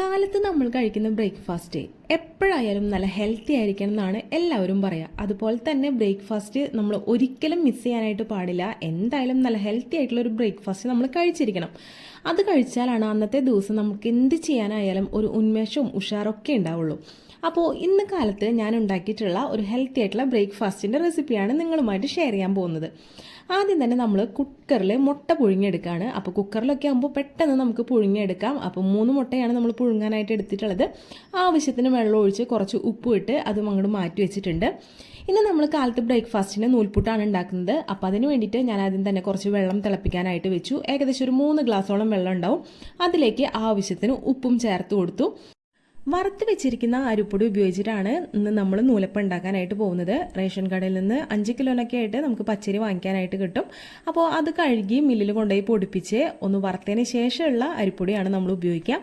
കാലത്ത് നമ്മൾ കഴിക്കുന്ന ബ്രേക്ക്ഫാസ്റ്റ് എപ്പോഴായാലും നല്ല ഹെൽത്തി ആയിരിക്കണം എന്നാണ് എല്ലാവരും പറയുക അതുപോലെ തന്നെ ബ്രേക്ക്ഫാസ്റ്റ് നമ്മൾ ഒരിക്കലും മിസ് ചെയ്യാനായിട്ട് പാടില്ല. എന്തായാലും നല്ല ഹെൽത്തി ആയിട്ടുള്ള ഒരു ബ്രേക്ക്ഫാസ്റ്റ് നമ്മൾ കഴിച്ചിരിക്കണം. അത് കഴിച്ചാലാണ് അന്നത്തെ ദിവസം നമുക്ക് എന്ത് ചെയ്യാനായാലും ഒരു ഉന്മേഷവും ഉഷാറൊക്കെ ഉണ്ടാവുള്ളൂ. അപ്പോൾ ഇന്ന് കാലത്ത് ഞാൻ ഉണ്ടാക്കിയിട്ടുള്ള ഒരു ഹെൽത്തി ആയിട്ടുള്ള ബ്രേക്ക്ഫാസ്റ്റിന്റെ റെസിപ്പിയാണ് നിങ്ങളുമായിട്ട് ഷെയർ ചെയ്യാൻ പോകുന്നത്. ആദ്യം തന്നെ നമ്മൾ കുക്കറിൽ മുട്ട പുഴുങ്ങിയെടുക്കുകയാണ് അപ്പോൾ കുക്കറിലൊക്കെ ആകുമ്പോൾ പെട്ടെന്ന് നമുക്ക് പുഴുങ്ങിയെടുക്കാം. അപ്പോൾ മൂന്ന് മുട്ടയാണ് നമ്മൾ പുഴുങ്ങാനായിട്ട് എടുത്തിട്ടുള്ളത്. ആവശ്യത്തിന് വെള്ളം ഒഴിച്ച് കുറച്ച് ഉപ്പ് ഇട്ട് അതും അങ്ങോട്ട് മാറ്റി വെച്ചിട്ടുണ്ട്. ഇന്ന് നമ്മൾ കാലത്ത് ബ്രേക്ക്ഫാസ്റ്റിന് നൂൽപുട്ടാണ് ഉണ്ടാക്കുന്നത്. അപ്പോൾ അതിന് വേണ്ടിയിട്ട് ഞാൻ ആദ്യം തന്നെ കുറച്ച് വെള്ളം തിളപ്പിക്കാനായിട്ട് വെച്ചു. ഏകദേശം ഒരു മൂന്ന് ഗ്ലാസോളം വെള്ളം ഉണ്ടാവും. അതിലേക്ക് ആവശ്യത്തിന് ഉപ്പും ചേർത്ത് കൊടുത്തു. വറുത്ത് വെച്ചിരിക്കുന്ന അരിപ്പൊടി ഉപയോഗിച്ചിട്ടാണ് ഇന്ന് നമ്മൾ നൂലപ്പം ഉണ്ടാക്കാനായിട്ട് പോകുന്നത്. റേഷൻ കടയിൽ നിന്ന് അഞ്ച് കിലോനൊക്കെ ആയിട്ട് നമുക്ക് പച്ചരി വാങ്ങിക്കാനായിട്ട് കിട്ടും. അപ്പോൾ അത് കഴുകി മില്ലിൽ കൊണ്ടുപോയി പൊടിപ്പിച്ച് ഒന്ന് വറുത്തതിന് ശേഷമുള്ള അരിപ്പൊടിയാണ് നമ്മൾ ഉപയോഗിക്കുക.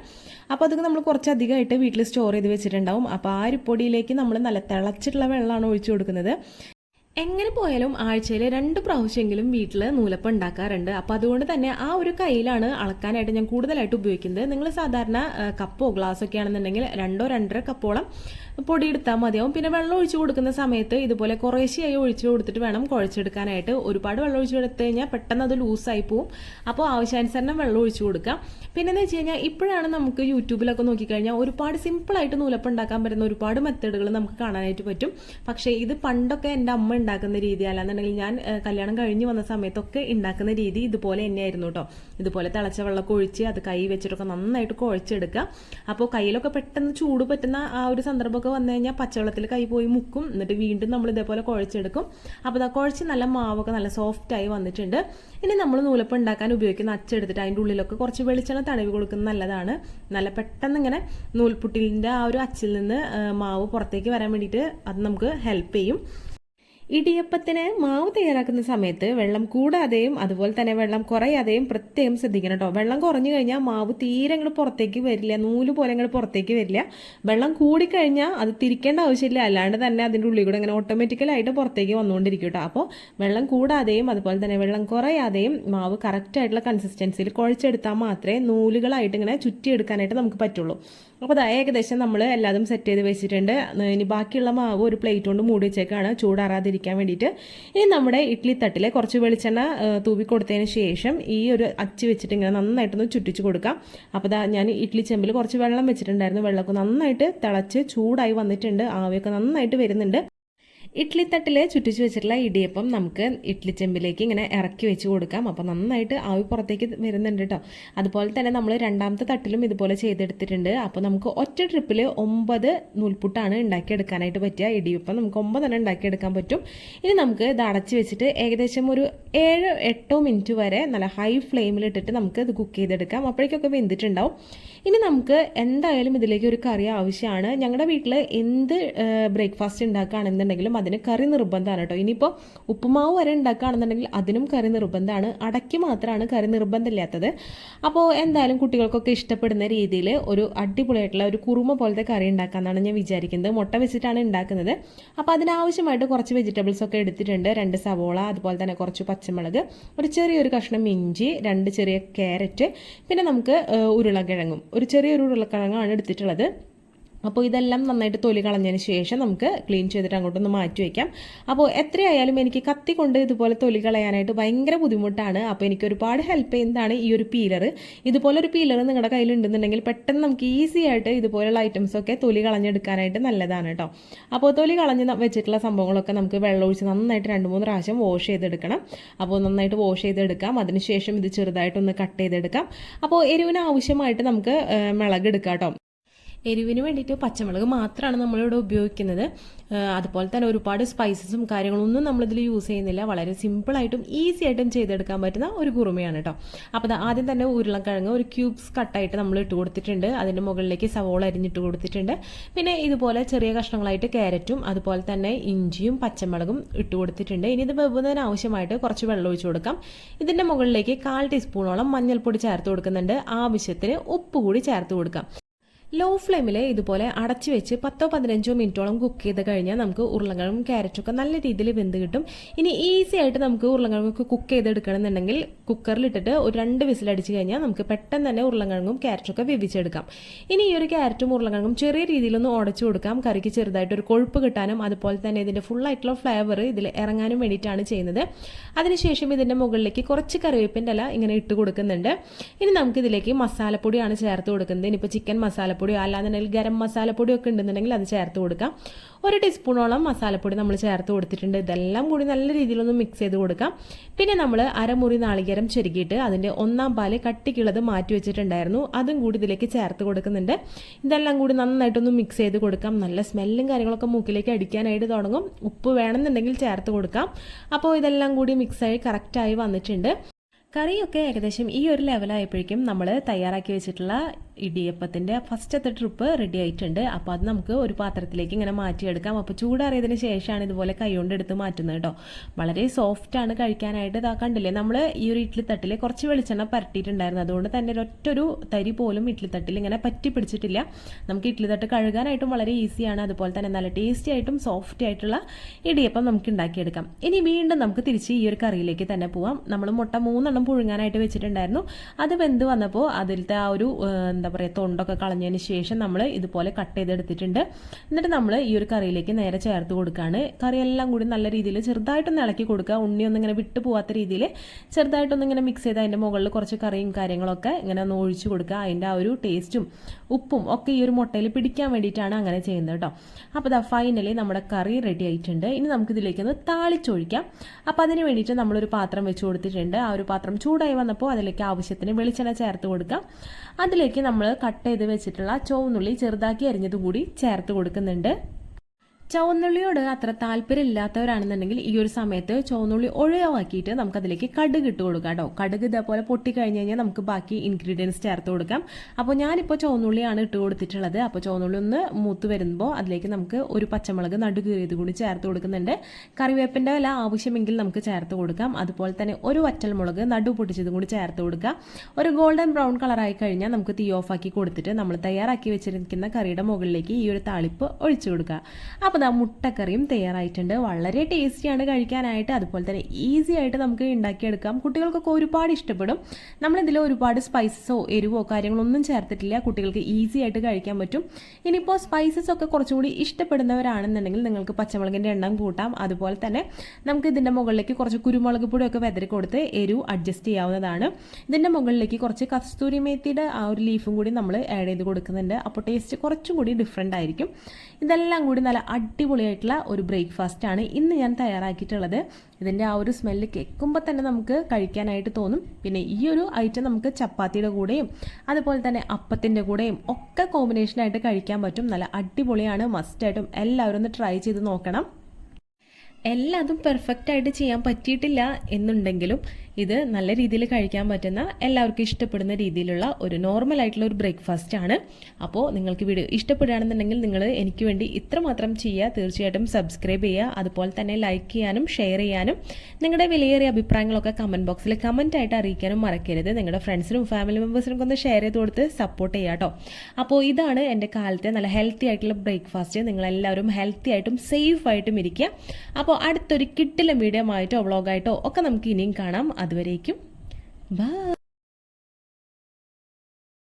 അപ്പോൾ അതൊക്കെ നമ്മൾ കുറച്ചധികമായിട്ട് വീട്ടിൽ സ്റ്റോർ ചെയ്ത് വെച്ചിട്ടുണ്ടാവും. അപ്പോൾ ആ അരിപ്പൊടിയിലേക്ക് നമ്മൾ നല്ല തിളച്ചിട്ടുള്ള വെള്ളമാണ് ഒഴിച്ചു കൊടുക്കുന്നത്. എങ്ങനെ പോയാലും ആഴ്ചയിൽ രണ്ട് പ്രാവശ്യമെങ്കിലും വീട്ടിൽ നൂലപ്പം ഉണ്ടാക്കാറുണ്ട്. അപ്പോൾ അതുകൊണ്ട് തന്നെ ആ ഒരു കയ്യിലാണ് അളക്കാനായിട്ട് ഞാൻ കൂടുതലായിട്ട് ഉപയോഗിക്കുന്നത്. നിങ്ങൾ സാധാരണ കപ്പോ ഗ്ലാസ്സോ ഒക്കെ ആണെന്നുണ്ടെങ്കിൽ രണ്ടോ രണ്ടര കപ്പോളം പൊടി എടുത്താൽ മതിയാവും. പിന്നെ വെള്ളം ഒഴിച്ച് കൊടുക്കുന്ന സമയത്ത് ഇതുപോലെ കുറേശ്ശെയായി ഒഴിച്ച് കൊടുത്തിട്ട് വേണം കുഴച്ചെടുക്കാനായിട്ട്. ഒരുപാട് വെള്ളം ഒഴിച്ച് കൊടുത്തു കഴിഞ്ഞാൽ പെട്ടെന്ന് അത് ലൂസായി പോവും. അപ്പോൾ ആവശ്യാനുസരണം വെള്ളം ഒഴിച്ച് കൊടുക്കാം. പിന്നെ എന്ന് വെച്ച് കഴിഞ്ഞാൽ ഇപ്പോഴാണ് നമുക്ക് യൂട്യൂബിലൊക്കെ നോക്കിക്കഴിഞ്ഞാൽ ഒരുപാട് സിമ്പിളായിട്ട് നൂലപ്പം ഉണ്ടാക്കാൻ പറ്റുന്ന ഒരുപാട് മെത്തേഡുകൾ നമുക്ക് കാണാനായിട്ട് പറ്റും. പക്ഷേ ഇത് പണ്ടൊക്കെ എന്റെ അമ്മ ഉണ്ടാക്കുന്ന രീതി അല്ലാന്നുണ്ടെങ്കിൽ ഞാൻ കല്യാണം കഴിഞ്ഞ് വന്ന സമയത്തൊക്കെ ഉണ്ടാക്കുന്ന രീതി ഇതുപോലെ തന്നെയായിരുന്നു കേട്ടോ ഇതുപോലെ തിളച്ച വെള്ളമൊക്കെ ഒഴിച്ച് അത് കൈ വെച്ചിട്ടൊക്കെ നന്നായിട്ട് കുഴച്ചെടുക്കുക അപ്പോൾ കയ്യിലൊക്കെ പെട്ടെന്ന് ചൂട് പറ്റുന്ന ആ ഒരു സന്ദർഭമൊക്കെ വന്നു കഴിഞ്ഞാൽ പച്ചവെള്ളത്തിൽ കൈ പോയി മുക്കും. എന്നിട്ട് വീണ്ടും നമ്മൾ ഇതേപോലെ കുഴച്ചെടുക്കും. അപ്പോൾ അത് കുഴച്ച് നല്ല മാവൊക്കെ നല്ല സോഫ്റ്റായി വന്നിട്ടുണ്ട്. ഇനി നമ്മൾ നൂലപ്പം ഉണ്ടാക്കാൻ ഉപയോഗിക്കുന്ന അച്ചെടുത്തിട്ട് അതിന്റെ ഉള്ളിലൊക്കെ കുറച്ച് വെളിച്ചെണ്ണ തടവി കൊടുക്കുന്നത് നല്ലതാണ്. നല്ല പെട്ടെന്ന് ഇങ്ങനെ നൂൽപുട്ടിലിന്റെ ആ ഒരു അച്ചിൽ നിന്ന് മാവ് പുറത്തേക്ക് വരാൻ വേണ്ടിയിട്ട് അത് നമുക്ക് ഹെൽപ്പ് ചെയ്യും. ഇടിയപ്പത്തിന് മാവ് തയ്യാറാക്കുന്ന സമയത്ത് വെള്ളം കൂടാതെയും അതുപോലെ തന്നെ വെള്ളം കുറയാതെയും പ്രത്യേകം ശ്രദ്ധിക്കണം കേട്ടോ. വെള്ളം കുറഞ്ഞു കഴിഞ്ഞാൽ മാവ് തീരെ അങ്ങോട്ട് പുറത്തേക്ക് വരില്ല നൂൽ പോലെ അങ്ങോട്ട് പുറത്തേക്ക് വരില്ല. വെള്ളം കൂടിക്കഴിഞ്ഞാൽ അത് തിരിക്കേണ്ട ആവശ്യമില്ല. അല്ലാണ്ട് തന്നെ അതിന്റെ ഉള്ളിൽ കൂടെ ഇങ്ങനെ ഓട്ടോമാറ്റിക്കലായിട്ട് പുറത്തേക്ക് വന്നുകൊണ്ടിരിക്കും കേട്ടോ. അപ്പോൾ വെള്ളം കൂടാതെയും അതുപോലെ തന്നെ വെള്ളം കുറയാതെയും മാവ് കറക്റ്റായിട്ടുള്ള കൺസിസ്റ്റൻസിയിൽ കുഴച്ചെടുത്താൽ മാത്രമേ നൂലുകളായിട്ട് ഇങ്ങനെ ചുറ്റിയെടുക്കാനായിട്ട് നമുക്ക് പറ്റുള്ളൂ. അപ്പോൾ അതായത് ഏകദേശം നമ്മൾ എല്ലാതും സെറ്റ് ചെയ്ത് വെച്ചിട്ടുണ്ട്. ഇനി ബാക്കിയുള്ള മാവ് ഒരു പ്ലേറ്റ് കൊണ്ട് മൂടി വെച്ചേക്കാണ്. ചൂടാറാതിരിക്കാൻ വേണ്ടിയിട്ട്. ഇനി നമ്മുടെ ഇഡ്ഡലി തട്ടിൽ കുറച്ച് വെളിച്ചെണ്ണ തൂവി കൊടുത്തതിന് ശേഷം ഈ ഒരു അച്ചി വെച്ചിട്ട് ഇങ്ങനെ നന്നായിട്ടൊന്ന് ചുറ്റിച്ച് കൊടുക്കാം. അപ്പോൾ ദാ ഞാൻ ഇഡ്ഡലി ചെമ്പിൽ കുറച്ച് വെള്ളം വെച്ചിട്ടുണ്ടായിരുന്നു. വെള്ളമൊക്കെ നന്നായിട്ട് തിളച്ച് ചൂടായി വന്നിട്ടുണ്ട്. ആവിയൊക്കെ നന്നായിട്ട് വരുന്നുണ്ട്. ഇഡ്ഡലി തട്ടിൽ ചുറ്റിച്ച് വെച്ചിട്ടുള്ള ഇടിയപ്പം നമുക്ക് ഇഡ്ലി ചെമ്പിലേക്ക് ഇങ്ങനെ ഇറക്കി വെച്ച് കൊടുക്കാം. അപ്പോൾ നന്നായിട്ട് ആവി പുറത്തേക്ക് വരുന്നുണ്ട് കേട്ടോ അതുപോലെ തന്നെ നമ്മൾ രണ്ടാമത്തെ തട്ടിലും ഇതുപോലെ ചെയ്തെടുത്തിട്ടുണ്ട്. അപ്പോൾ നമുക്ക് ഒറ്റ ട്രിപ്പിൽ ഒമ്പത് നൂൽപുട്ടാണ് ഉണ്ടാക്കിയെടുക്കാനായിട്ട് പറ്റുക ഇടിയപ്പം. നമുക്ക് ഒമ്പതെണ്ണം ഉണ്ടാക്കിയെടുക്കാൻ പറ്റും. ഇനി നമുക്ക് ഇത് അടച്ച് വെച്ചിട്ട് ഏകദേശം ഒരു ഏഴ് എട്ടോ മിനിറ്റ് വരെ നല്ല ഹൈ ഫ്ലെയിമിലിട്ടിട്ട് നമുക്ക് ഇത് കുക്ക് ചെയ്തെടുക്കാം. അപ്പോഴേക്കൊക്കെ വെന്തിട്ടുണ്ടാവും. ഇനി നമുക്ക് എന്തായാലും ഇതിലേക്ക് ഒരു കറി ആവശ്യമാണ്. ഞങ്ങളുടെ വീട്ടിൽ എന്ത് ബ്രേക്ക്ഫാസ്റ്റ് ഉണ്ടാക്കുകയാണെന്നുണ്ടെങ്കിലും അതിന് കറി നിർബന്ധമാണ് കേട്ടോ ഇനിയിപ്പോൾ ഉപ്പുമാവ് വരെ ഉണ്ടാക്കുകയാണെന്നുണ്ടെങ്കിൽ അതിനും കറി നിർബന്ധമാണ് അടയ്ക്ക് മാത്രമാണ് കറി നിർബന്ധമില്ലാത്തത്. അപ്പോൾ എന്തായാലും കുട്ടികൾക്കൊക്കെ ഇഷ്ടപ്പെടുന്ന രീതിയിൽ ഒരു അടിപൊളിയായിട്ടുള്ള ഒരു കുറുമ പോലത്തെ കറി ഉണ്ടാക്കാമെന്നാണ് ഞാൻ വിചാരിക്കുന്നത്. മുട്ട വെച്ചിട്ടാണ് ഉണ്ടാക്കുന്നത് അപ്പോൾ അതിനാവശ്യമായിട്ട് കുറച്ച് വെജിറ്റബിൾസ് ഒക്കെ എടുത്തിട്ടുണ്ട്. രണ്ട് സവോള അതുപോലെ തന്നെ കുറച്ച് പച്ചമുളക് ഒരു ചെറിയൊരു കഷ്ണം ഇഞ്ചി രണ്ട് ചെറിയ ക്യാരറ്റ് പിന്നെ നമുക്ക് ഉരുളക്കിഴങ്ങും. ഒരു ചെറിയൊരു ഉരുളക്കിഴങ്ങാണ് എടുത്തിട്ടുള്ളത്. അപ്പോൾ ഇതെല്ലാം നന്നായിട്ട് തൊലി കളഞ്ഞതിന് ശേഷം നമുക്ക് ക്ലീൻ ചെയ്തിട്ട് അങ്ങോട്ടൊന്ന് മാറ്റി വയ്ക്കാം അപ്പോൾ എത്രയായാലും എനിക്ക് കത്തി കൊണ്ട് ഇതുപോലെ തൊലി കളയാനായിട്ട് ഭയങ്കര ബുദ്ധിമുട്ടാണ്. അപ്പോൾ എനിക്ക് ഒരുപാട് ഹെൽപ്പ് ചെയ്യുന്നതാണ് ഈ ഒരു പീലർ ഇതുപോലെ ഒരു പീലർ നിങ്ങളുടെ കയ്യിലുണ്ടെന്നുണ്ടെങ്കിൽ പെട്ടെന്ന് നമുക്ക് ഈസി ആയിട്ട് ഇതുപോലുള്ള ഐറ്റംസ് ഒക്കെ തൊലി കളഞ്ഞെടുക്കാനായിട്ട് നല്ലതാണ് കേട്ടോ. അപ്പോൾ തൊലി കളഞ്ഞ് വെച്ചിട്ടുള്ള സംഭവങ്ങളൊക്കെ നമുക്ക് വെള്ളം ഒഴിച്ച് നന്നായിട്ട് രണ്ട് മൂന്ന് പ്രാവശ്യം വാഷ് ചെയ്തെടുക്കണം. അപ്പോൾ നന്നായിട്ട് വാഷ് ചെയ്തെടുക്കാം. അതിനുശേഷം ഇത് ചെറുതായിട്ടൊന്ന് കട്ട് ചെയ്തെടുക്കാം. അപ്പോൾ എരിവിന് ആവശ്യമായിട്ട് നമുക്ക് മുളക് എടുക്കാം കേട്ടോ. എരിവിന് വേണ്ടിയിട്ട് പച്ചമുളക് മാത്രമാണ് നമ്മളിവിടെ ഉപയോഗിക്കുന്നത്. അതുപോലെ തന്നെ ഒരുപാട് സ്പൈസസും കാര്യങ്ങളൊന്നും നമ്മളിതിൽ യൂസ് ചെയ്യുന്നില്ല. വളരെ സിമ്പിളായിട്ടും ഈസി ആയിട്ടും ചെയ്തെടുക്കാൻ പറ്റുന്ന ഒരു കുറുമയാണ് കേട്ടോ അപ്പോൾ ആദ്യം തന്നെ ഉരുളക്കിഴങ്ങ് ഒരു ക്യൂബ്സ് കട്ടായിട്ട് നമ്മൾ ഇട്ട് കൊടുത്തിട്ടുണ്ട്. അതിന്റെ മുകളിലേക്ക് സവോള അരിഞ്ഞിട്ട് കൊടുത്തിട്ടുണ്ട്. പിന്നെ ഇതുപോലെ ചെറിയ കഷ്ണങ്ങളായിട്ട് ക്യാരറ്റും അതുപോലെ തന്നെ ഇഞ്ചിയും പച്ചമുളകും ഇട്ട് കൊടുത്തിട്ടുണ്ട്. ഇനി ഇത് വെവുന്നതിന് ആവശ്യമായിട്ട് കുറച്ച് വെള്ളം ഒഴിച്ചു കൊടുക്കാം. ഇതിന്റെ മുകളിലേക്ക് കാൽ ടീസ്പൂണോളം മഞ്ഞൾപ്പൊടി ചേർത്ത് കൊടുക്കുന്നുണ്ട്. ആവശ്യത്തിന് ഉപ്പ് കൂടി ചേർത്ത് കൊടുക്കാം. ലോ ഫ്ലെയിമിൽ ഇതുപോലെ അടച്ചു വെച്ച് പത്തോ പതിനഞ്ചോ മിനിറ്റോളം കുക്ക് ചെയ്ത് കഴിഞ്ഞാൽ നമുക്ക് ഉരുളക്കിഴങ്ങും ക്യാരറ്റും ഒക്കെ നല്ല രീതിയിൽ വെന്ത് കിട്ടും. ഇനി ഈസി ആയിട്ട് നമുക്ക് ഉരുളക്കിഴങ്ങൊക്കെ കുക്ക് ചെയ്തെടുക്കണമെന്നുണ്ടെങ്കിൽ കുക്കറിലിട്ടിട്ട് ഒരു രണ്ട് വിസിലടിച്ച് കഴിഞ്ഞാൽ നമുക്ക് പെട്ടെന്ന് തന്നെ ഉരുളക്കിഴങ്ങും ക്യാരറ്റും ഒക്കെ വേവിച്ചെടുക്കാം. ഇനി ഈ ഒരു ക്യാരറ്റും ഉരുളക്കിഴങ്ങും ചെറിയ രീതിയിലൊന്ന് ഉടച്ചു കൊടുക്കാം. കറിക്ക് ചെറുതായിട്ട് ഒരു കൊഴുപ്പ് കിട്ടാനും അതുപോലെ തന്നെ ഇതിന്റെ ഫുൾ ആയിട്ടുള്ള ഫ്ലേവർ ഇതിൽ ഇറങ്ങാനും വേണ്ടിയിട്ടാണ് ചെയ്യുന്നത്. അതിനുശേഷം ഇതിന്റെ മുകളിലേക്ക് കുറച്ച് കറിവേപ്പിന്റെ ഇല ഇങ്ങനെ ഇട്ട് കൊടുക്കുന്നുണ്ട്. ഇനി നമുക്ക് ഇതിലേക്ക് മസാലപ്പൊടിയാണ് ചേർത്ത് കൊടുക്കുന്നത്. ഇനിയിപ്പോൾ ചിക്കൻ മസാലപ്പൊടിയോ അല്ലാന്നുണ്ടെങ്കിൽ ഗരം മസാലപ്പൊടിയോ ഒക്കെ ഉണ്ടെന്നുണ്ടെങ്കിൽ അത് ചേർത്ത് കൊടുക്കാം. ഒരു ടീസ്പൂണോളം മസാലപ്പൊടി നമ്മൾ ചേർത്ത് കൊടുത്തിട്ടുണ്ട്. ഇതെല്ലാം കൂടി നല്ല രീതിയിലൊന്ന് മിക്സ് ചെയ്ത് കൊടുക്കാം. പിന്നെ നമ്മൾ അരമുറി നാളികേരം ചെരുകിയിട്ട് അതിന്റെ ഒന്നാം പാൽ കട്ടിക്കുള്ളത് മാറ്റി വെച്ചിട്ടുണ്ടായിരുന്നു. അതും കൂടി ഇതിലേക്ക് ചേർത്ത് കൊടുക്കുന്നുണ്ട്. ഇതെല്ലാം കൂടി നന്നായിട്ടൊന്ന് മിക്സ് ചെയ്ത് കൊടുക്കാം. നല്ല സ്മെല്ലും കാര്യങ്ങളൊക്കെ മൂക്കിലേക്ക് അടിക്കാനായിട്ട് തുടങ്ങും. ഉപ്പ് വേണമെന്നുണ്ടെങ്കിൽ ചേർത്ത് കൊടുക്കാം. അപ്പോൾ ഇതെല്ലാം കൂടി മിക്സായി കറക്റ്റായി വന്നിട്ടുണ്ട്. കറിയൊക്കെ ഏകദേശം ഈ ഒരു ലെവലായപ്പോഴേക്കും നമ്മൾ തയ്യാറാക്കി വെച്ചിട്ടുള്ള ഇടിയപ്പത്തിന്റെ ഫസ്റ്റത്തെ ട്രിപ്പ് റെഡി ആയിട്ടുണ്ട്. അപ്പോൾ അത് നമുക്ക് ഒരു പാത്രത്തിലേക്ക് ഇങ്ങനെ മാറ്റിയെടുക്കാം. അപ്പോൾ ചൂടാറിയതിന് ശേഷമാണ് ഇതുപോലെ കൈകൊണ്ട് എടുത്ത് മാറ്റുന്നത് കേട്ടോ. വളരെ സോഫ്റ്റാണ് കഴിക്കാനായിട്ട്. ഇതാ കണ്ടില്ലേ നമ്മൾ ഈ ഒരു ഇഡ്ഡലി തട്ടിൽ കുറച്ച് വെളിച്ചെണ്ണ പരട്ടിയിട്ടുണ്ടായിരുന്നു. അതുകൊണ്ട് തന്നെ ഒറ്റൊരു തരി പോലും ഇഡ്ലിത്തട്ടിൽ തട്ടിൽ ഇങ്ങനെ പറ്റി പിടിച്ചിട്ടില്ല. നമുക്ക് ഇഡ്ഡലി തട്ട് കഴുകാനായിട്ടും വളരെ ഈസിയാണ് അതുപോലെ തന്നെ നല്ല ടേസ്റ്റി ആയിട്ടും സോഫ്റ്റ് ആയിട്ടുള്ള ഇടിയപ്പം നമുക്ക് ഉണ്ടാക്കിയെടുക്കാം. ഇനി വീണ്ടും നമുക്ക് തിരിച്ച് ഈ ഒരു കറിയിലേക്ക് തന്നെ പോവാം. നമ്മൾ മുട്ട മൂന്നെണ്ണം പുഴുങ്ങാനായിട്ട് വെച്ചിട്ടുണ്ടായിരുന്നു. അത് വെന്ത് വന്നപ്പോൾ അതിലത്തെ ആ ഒരു എന്താ പറയുക തൊണ്ടൊക്കെ കളഞ്ഞതിന് ശേഷം നമ്മൾ ഇതുപോലെ കട്ട് ചെയ്തെടുത്തിട്ടുണ്ട്. എന്നിട്ട് നമ്മൾ ഈ ഒരു കറിയിലേക്ക് നേരെ ചേർത്ത് കൊടുക്കുകയാണ് കറിയെല്ലാം കൂടി നല്ല രീതിയിൽ ചെറുതായിട്ടൊന്ന് ഇളക്കി കൊടുക്കുക. ഉണ്ണിയൊന്നും ഇങ്ങനെ വിട്ടു പോകാത്ത രീതിയിൽ ചെറുതായിട്ടൊന്ന് ഇങ്ങനെ മിക്സ് ചെയ്ത് അതിന്റെ മുകളിൽ കുറച്ച് കറിയും കാര്യങ്ങളൊക്കെ ഇങ്ങനെ ഒന്ന് ഒഴിച്ചു കൊടുക്കുക. അതിന്റെ ആ ഒരു ടേസ്റ്റും ഉപ്പും ഒക്കെ ഈ ഒരു മുട്ടയിൽ പിടിക്കാൻ വേണ്ടിയിട്ടാണ് അങ്ങനെ ചെയ്യുന്നത് കേട്ടോ. അപ്പോൾ ദാ ഫൈനലി നമ്മുടെ കറി റെഡി ആയിട്ടുണ്ട്. ഇനി നമുക്കിതിലേക്കൊന്ന് താളിച്ചൊഴിക്കാം. അപ്പോൾ അതിന് വേണ്ടിയിട്ട് നമ്മളൊരു പാത്രം വെച്ച് കൊടുത്തിട്ടുണ്ട്. ആ ഒരു പാത്രം ചൂടായി വന്നപ്പോൾ അതിലേക്ക് ആവശ്യത്തിന് വെളിച്ചെണ്ണ ചേർത്ത് കൊടുക്കാം. അതിലേക്ക് നമ്മൾ കട്ട് ചെയ്ത് വെച്ചിട്ടുള്ള ചുവന്നുള്ളി ചെറുതാക്കി അരിഞ്ഞതും കൂടി ചേർത്ത് കൊടുക്കുന്നുണ്ട്. ചുവന്നുള്ളിയോട് അത്ര താല്പര്യമില്ലാത്തവരാണെന്നുണ്ടെങ്കിൽ ഈ ഒരു സമയത്ത് ചുവന്നുള്ളി ഒഴിവാക്കിയിട്ട് നമുക്കതിലേക്ക് കടുക് ഇട്ട് കൊടുക്കാം കേട്ടോ. കടുക് ഇതേപോലെ പൊട്ടി കഴിഞ്ഞ് കഴിഞ്ഞാൽ നമുക്ക് ബാക്കി ഇൻഗ്രീഡിയൻസ് ചേർത്ത് കൊടുക്കാം. അപ്പോൾ ഞാനിപ്പോൾ ചുവന്നുള്ളിയാണ് ഇട്ട് കൊടുത്തിട്ടുള്ളത്. അപ്പോൾ ചുവന്നുള്ളി ഒന്ന് മൂത്ത് വരുമ്പോൾ അതിലേക്ക് നമുക്ക് ഒരു പച്ചമുളക് നടു കീറിയത് കൂടി ചേർത്ത് കൊടുക്കുന്നുണ്ട്. കറിവേപ്പിന്റെ വില ആവശ്യമെങ്കിൽ നമുക്ക് ചേർത്ത് കൊടുക്കാം. അതുപോലെ തന്നെ ഒരു വറ്റൽമുളക് നടു പൊട്ടിച്ചതും കൂടി ചേർത്ത് കൊടുക്കുക ഒരു ഗോൾഡൻ ബ്രൗൺ കളറായി കഴിഞ്ഞാൽ നമുക്ക് തീ ഓഫാക്കി കൊടുത്തിട്ട് നമ്മൾ തയ്യാറാക്കി വെച്ചിരിക്കുന്ന കറിയുടെ മുകളിലേക്ക് ഈ ഒരു താളിപ്പ് ഒഴിച്ചു കൊടുക്കുക. അപ്പോൾ അപ്പോൾ ഇതാ മുട്ടക്കറിയും തയ്യാറായിട്ടുണ്ട്. വളരെ ടേസ്റ്റിയാണ് കഴിക്കാനായിട്ട്. അതുപോലെ തന്നെ ഈസി ആയിട്ട് നമുക്ക് ഉണ്ടാക്കിയെടുക്കാം. കുട്ടികൾക്കൊക്കെ ഒരുപാട് ഇഷ്ടപ്പെടും. നമ്മളിതിൽ ഒരുപാട് സ്പൈസസോ എരിവോ കാര്യങ്ങളൊന്നും ചേർത്തിട്ടില്ല. കുട്ടികൾക്ക് ഈസി ആയിട്ട് കഴിക്കാൻ പറ്റും. ഇനിയിപ്പോൾ സ്പൈസസ് ഒക്കെ കുറച്ചുകൂടി ഇഷ്ടപ്പെടുന്നവരാണെന്നുണ്ടെങ്കിൽ നിങ്ങൾക്ക് പച്ചമുളകിന്റെ എണ്ണം കൂട്ടാം. അതുപോലെ തന്നെ നമുക്ക് ഇതിന്റെ മുകളിലേക്ക് കുറച്ച് കുരുമുളക് പൊടിയൊക്കെ വെതറി കൊടുത്ത് എരിവ് അഡ്ജസ്റ്റ് ചെയ്യാവുന്നതാണ്. ഇതിന്റെ മുകളിലേക്ക് കുറച്ച് കസ്തൂരി മേത്തിയുടെ ആ ഒരു ലീഫും കൂടി നമ്മൾ ആഡ് ചെയ്ത് കൊടുക്കുന്നുണ്ട്. അപ്പോൾ ടേസ്റ്റ് കുറച്ചും കൂടി ഡിഫറെന്റ് ആയിരിക്കും. ഇതെല്ലാം കൂടി നല്ല അടിപൊളിയായിട്ടുള്ള ഒരു ബ്രേക്ക്ഫാസ്റ്റ് ആണ് ഇന്ന് ഞാൻ തയ്യാറാക്കിയിട്ടുള്ളത്. ഇതിന്റെ ആ ഒരു സ്മെല്ല് കേൾക്കുമ്പോൾ തന്നെ നമുക്ക് കഴിക്കാനായിട്ട് തോന്നും. പിന്നെ ഈ ഒരു ഐറ്റം നമുക്ക് ചപ്പാത്തിയുടെ കൂടെയും അതുപോലെ തന്നെ അപ്പത്തിന്റെ കൂടെയും ഒക്കെ കോമ്പിനേഷനായിട്ട് കഴിക്കാൻ പറ്റും. നല്ല അടിപൊളിയാണ് മസ്റ്റായിട്ടും എല്ലാവരും ഒന്ന് ട്രൈ ചെയ്ത് നോക്കണം. എല്ലാതും പെർഫെക്റ്റ് ആയിട്ട് ചെയ്യാൻ പറ്റിയിട്ടില്ല എന്നുണ്ടെങ്കിലും ഇത് നല്ല രീതിയിൽ കഴിക്കാൻ പറ്റുന്ന എല്ലാവർക്കും ഇഷ്ടപ്പെടുന്ന രീതിയിലുള്ള ഒരു നോർമൽ ആയിട്ടുള്ള ഒരു ബ്രേക്ക്ഫാസ്റ്റ് ആണ്. അപ്പോൾ നിങ്ങൾക്ക് വീഡിയോ ഇഷ്ടപ്പെടുകയാണെന്നുണ്ടെങ്കിൽ നിങ്ങൾ എനിക്ക് വേണ്ടി ഇത്രമാത്രം ചെയ്യുക. തീർച്ചയായിട്ടും സബ്സ്ക്രൈബ് ചെയ്യുക. അതുപോലെ തന്നെ ലൈക്ക് ചെയ്യാനും ഷെയർ ചെയ്യാനും നിങ്ങളുടെ വിലയേറിയ അഭിപ്രായങ്ങളൊക്കെ കമന്റ് ബോക്സിൽ കമന്റ് ആയിട്ട് അറിയിക്കാനും മറക്കരുത്. നിങ്ങളുടെ ഫ്രണ്ട്സിനും ഫാമിലി മെമ്പേഴ്സിനും ഒന്ന് ഷെയർ ചെയ്ത് കൊടുത്ത് സപ്പോർട്ട് ചെയ്യുക കേട്ടോ അപ്പോൾ ഇതാണ് എന്റെ കാലത്തെ നല്ല ഹെൽത്തി ആയിട്ടുള്ള ബ്രേക്ക്ഫാസ്റ്റ് നിങ്ങളെല്ലാവരും ഹെൽത്തി ആയിട്ടും സേഫ് ആയിട്ടും ഇരിക്കുക. അപ്പോൾ അടുത്തൊരു കിട്ടിലും വീഡിയോ ആയിട്ടോ വ്ളോഗായിട്ടോ ഒക്കെ നമുക്ക് ഇനിയും കാണാം. അതുവരേക്കും. ബൈ.